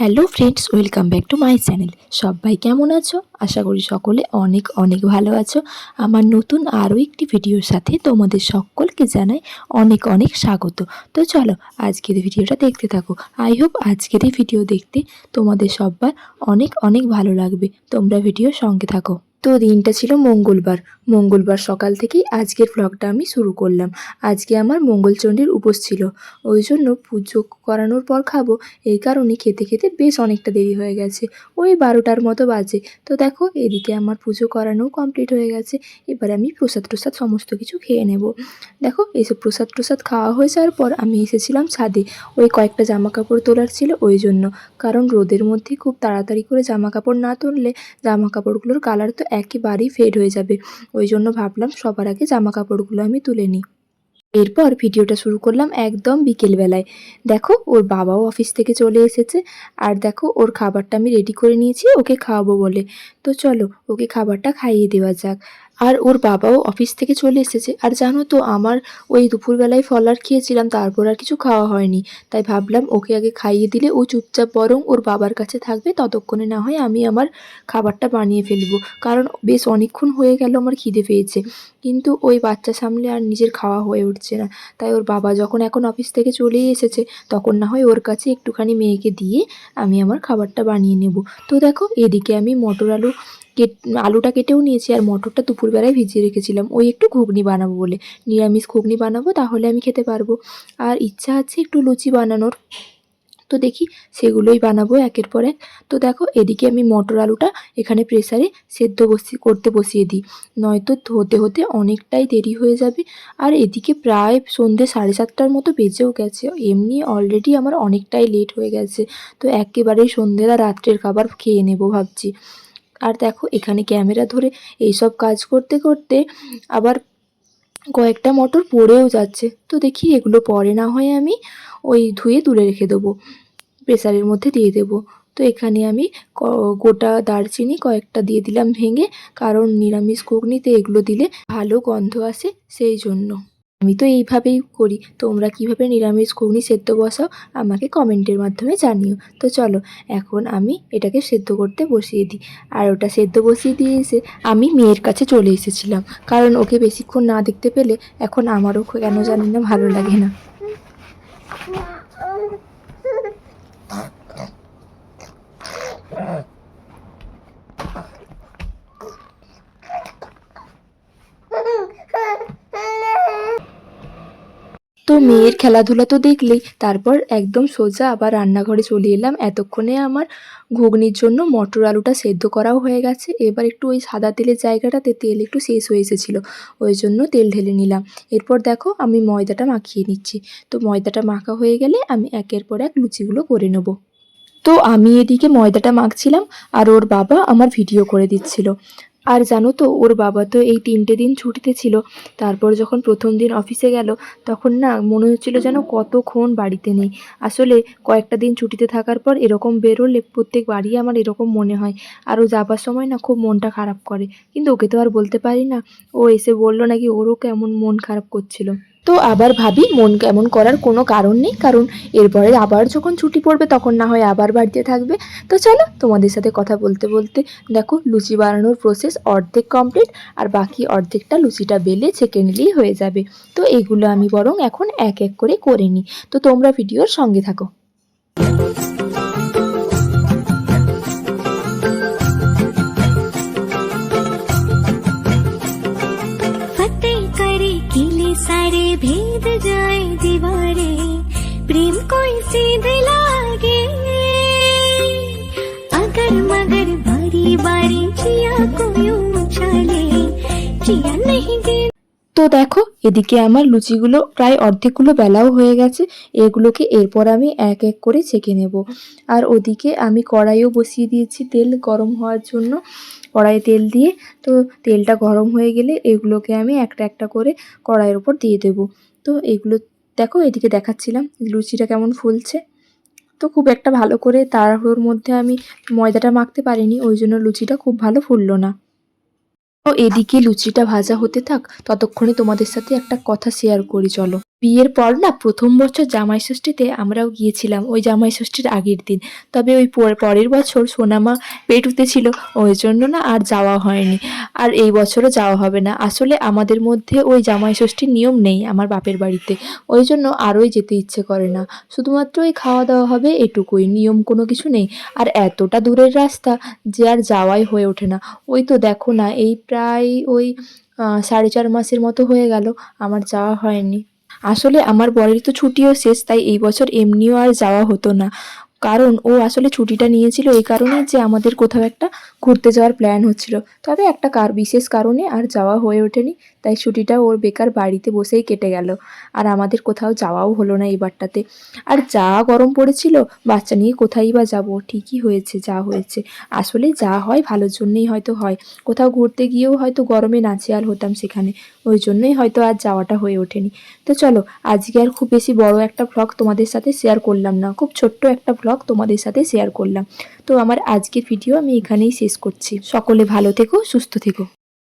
Hello friends, welcome back to my channel. সবাই কেমন আছো? আশা করি সকলে অনেক অনেক ভালো আছো। আমার নতুন আরও একটি ভিডিওর সাথে তোমাদের সকলকে জানাই অনেক অনেক স্বাগত। তো চলো আজকের ভিডিওটা দেখতে থাকো। আই হোপ আজকের এই ভিডিও দেখতে তোমাদের সব্বার অনেক অনেক ভালো লাগবে। তোমরা ভিডিও সঙ্গে থাকো। তো দিনটা ছিল মঙ্গলবার। মঙ্গলবার সকাল থেকেই আজকের ব্লগটা আমি শুরু করলাম। আজকে আমার মঙ্গলচণ্ডীর উপোস ছিল। ওই জন্য পুজো করানোর পর খাব। এই কারণে খেতে খেতে বেশ অনেকটা দেরি হয়ে গেছে। ওই বারোটার মতো বাজে। তো দেখো, এদিকে আমার পুজো করানোও কমপ্লিট হয়ে গেছে। এবার আমি প্রসাদ প্রসাদ সমস্ত কিছু খেয়ে নেব। দেখো এইসব প্রসাদ প্রসাদ খাওয়া হয়ে যাওয়ার পর আমি এসেছিলাম ছাদে। ওই কয়েকটা জামা কাপড় তোলার ছিল ওই জন্য। কারণ রোদের মধ্যে খুব তাড়াতাড়ি করে জামা কাপড় না তুললে জামা কাপড়গুলোর কালার তো একেবারেই ফেড হয়ে যাবে। ওই জন্য ভাবলাম সবার আগে জামা কাপড়গুলো আমি তুলে নিই। এরপর ভিডিওটা শুরু করলাম একদম বিকেলবেলায়। দেখো, ওর বাবাও অফিস থেকে চলে এসেছে। আর দেখো, ওর খাবারটা আমি রেডি করে নিয়েছি, ওকে খাওয়াবো বলে। তো চলো, ওকে খাবারটা খাইয়ে দেওয়া যাক। আর ওর বাবাও অফিস থেকে চলে এসেছে। আর জানো তো, আমার ওই দুপুরবেলায় ফলার খেয়েছিলাম, তারপর আর কিছু খাওয়া হয়নি। তাই ভাবলাম ওকে আগে খাইয়ে দিলে ও চুপচাপ বরং ওর বাবার কাছে থাকবে, ততক্ষণে না হয় আমি আমার খাবারটা বানিয়ে ফেলব। কারণ বেশ অনেকক্ষণ হয়ে গেল আমার খিদে পেয়েছে। কিন্তু ওই বাচ্চা সামলে আর নিজের খাওয়া হয়ে উঠছে না। তাই ওর বাবা যখন এখন অফিস থেকে চলেই এসেছে, তখন না হয় ওর কাছে একটুখানি মেয়েকে দিয়ে আমি আমার খাবারটা বানিয়ে নেব। তো দেখো, এদিকে আমি মটর আলু আলুটা কেটেও নিয়েছি আর মটরটা দুপুরবেলায় ভিজিয়ে রেখেছিলাম। ওই একটু ঘুগনি বানাবো বলে। নিরামিষ ঘুগনি বানাবো, তাহলে আমি খেতে পারব। আর ইচ্ছা আছে একটু লুচি বানানোর। তো দেখি সেগুলোই বানাবো একের পর এক। তো দেখো, এদিকে আমি মটর আলুটা এখানে প্রেসারে সেদ্ধ বসি, করতে বসিয়ে দিই। নয়তো হতে হতে অনেকটাই দেরি হয়ে যাবে। আর এদিকে প্রায় সন্ধে সাড়ে সাতটার মতো বেজেও গেছে। এমনি অলরেডি আমার অনেকটাই লেট হয়ে গেছে। তো একেবারেই সন্ধ্যেরা রাত্রের খাবার খেয়ে নেব ভাবছি। আর দেখো এখানে ক্যামেরা ধরে এইসব কাজ করতে করতে আবার কয়েকটা মটর পড়েও যাচ্ছে। তো দেখি এগুলো পরে না হয় আমি ওই ধুয়ে তুলে রেখে দেবো, প্রেসারের মধ্যে দিয়ে দেবো। তো এখানে আমি গোটা দারচিনি কয়েকটা দিয়ে দিলাম ভেঙে, কারণ নিরামিষ ঘুগনিতে এগুলো দিলে ভালো গন্ধ আসে সেই জন্য। আমি তো এইভাবেই করি। তোমরা কীভাবে নিরামিষ ঘুগনি সেদ্ধ বসাও, আমাকে কমেন্টের মাধ্যমে জানিও। তো চলো, এখন আমি এটাকে সেদ্ধ করতে বসিয়ে দিই। আর ওটা সেদ্ধ বসিয়ে দিয়ে এসে আমি মেয়ের কাছে চলে এসেছিলাম। কারণ ওকে বেশিক্ষণ না দেখতে পেলে এখন আমারও কেন জানি না ভালো লাগে না। তো মেয়ের খেলাধুলা তো দেখলেই তারপর একদম সোজা আবার রান্নাঘরে চলে এলাম। এতক্ষণে আমার ঘুগনির জন্য মটর আলুটা সেদ্ধ করাও হয়ে গেছে। এবার একটু ওই সাদা তেলের জায়গাটাতে তেল একটু শেষ হয়ে এসেছিল, ওই জন্য তেল ঢেলে নিলাম। এরপর দেখো আমি ময়দাটা মাখিয়ে নিচ্ছি। তো ময়দাটা মাখা হয়ে গেলে আমি একের পর এক লুচিগুলো করে নেব। তো আমি এদিকে ময়দাটা মাখছিলাম আর ওর বাবা আমার ভিডিও করে দিচ্ছিল। আর জানো তো, ওর বাবা তো এই তিনটে দিন ছুটিতে ছিল। তারপর যখন প্রথম দিন অফিসে গেল, তখন না মনে হচ্ছিল যেন কতক্ষণ বাড়িতে নেই। আসলে কয়েকটা দিন ছুটিতে থাকার পর এরকম বেরোলে প্রত্যেক বাড়ি আমার এরকম মনে হয়। আর ও যাবার সময় না খুব মনটা খারাপ করে। কিন্তু ওকে তো আর বলতে পারি না। ও এসে বলল নাকি ওরও কেমন মন খারাপ করছিল। তো আবার ভাবি, মন কেমন করার কোনো কারণ নেই, কারণ এরপরে আবার যখন ছুটি পড়বে তখন না হয় আবার বাড়িতে থাকবে। তো চলো তোমাদের সাথে কথা বলতে বলতে, দেখো লুচি বানানোর প্রসেস অর্ধেক কমপ্লিট আর বাকি অর্ধেকটা লুচিটা বেলে ছেঁকে নিলেই হয়ে যাবে। তো এগুলো আমি বরং এখন এক এক করে করে নিই। তো তোমরা ভিডিওর সঙ্গে থাকো। कोई सीध लागे अगर मगर बारी बारी जिया को यूं उछाले जिया नहीं गिर তো দেখো এদিকে আমার লুচিগুলো প্রায় অর্ধেকগুলো বেলাও হয়ে গেছে এগুলোকে এরপর আমি এক এক করে ছেঁকে নেব আর ওদিকে আমি কড়াইও বসিয়ে দিয়েছি তেল গরম হওয়ার জন্য কড়াইয়ে তেল দিয়ে তো তেলটা গরম হয়ে গেলে এগুলোকে আমি একটা একটা করে কড়াইয়ের ওপর দিয়ে দেব তো এগুলো দেখো, এদিকে দেখাচ্ছিলাম লুচিটা কেমন ফুলছে। তো খুব একটা ভালো করে তাড়াহুড়োর মধ্যে আমি ময়দাটা মাখতে পারিনি, ওই জন্য লুচিটা খুব ভালো ফুললো না। তো এদিকে লুচিটা ভাজা হতে থাক, ততক্ষণে তোমাদের সাথে একটা কথা শেয়ার করি, চলো। বিয়ের পর না প্রথম বছর জামাই ষষ্ঠীতে আমরাও গিয়েছিলাম, ওই জামাই ষষ্ঠীর আগের দিন। তবে ওই পরের বছর সোনামা পেটুতে ছিল, ওই জন্য না আর যাওয়া হয়নি। আর এই বছরও যাওয়া হবে না। আসলে আমাদের মধ্যে ওই জামাই ষষ্ঠীর নিয়ম নেই আমার বাপের বাড়িতে। ওই জন্য আরোই যেতে ইচ্ছে করে না। শুধুমাত্র ওই খাওয়া দাওয়া হবে এটুকুই, নিয়ম কোনো কিছু নেই। আর এতটা দূরের রাস্তা যে আর যাওয়াই হয়ে ওঠে না। ওই তো দেখো না, এই প্রায় ওই সাড়ে চার মাসের মতো হয়ে গেল, আমার যাওয়া হয়নি। আসলে আমার বরের তো ছুটিও শেষ তাই এই বছর এমনিও আর যাওয়া হতো না। কারণ ও আসলে ছুটিটা নিয়েছিল এই কারণে যে আমাদের কোথাও একটা ঘুরতে যাওয়ার প্ল্যান হচ্ছিল। তবে একটা কার বিশেষ কারণে আর যাওয়া হয়ে ওঠেনি, তাই ছুটিটা ওর বেকার বাড়িতে বসেই কেটে গেল। আর আমাদের কোথাও যাওয়াও হলো না এবারটাতে। আর যা গরম পড়েছিল, বাচ্চা নিয়ে কোথায় বা যাব? ঠিকই হয়েছে, যা হয়েছে। আসলে যা হয় ভালোর জন্যই হয়তো হয়। কোথাও ঘুরতে গিয়েও হয়তো গরমে নাচেয়াল হতাম সেখানে। ওই জন্যই হয়তো আর যাওয়াটা হয়ে ওঠেনি। তো চলো, আজকে আর খুব বেশি বড় একটা ভ্লগ তোমাদের সাথে শেয়ার করলাম না। খুব ছোট্ট একটা ভ্লগ তোমাদের সাথে শেয়ার করলাম। তো আমার আজকের ভিডিও আমি এখানেই শেষ করছি। সকলে ভালো থেকো, সুস্থ থেকো।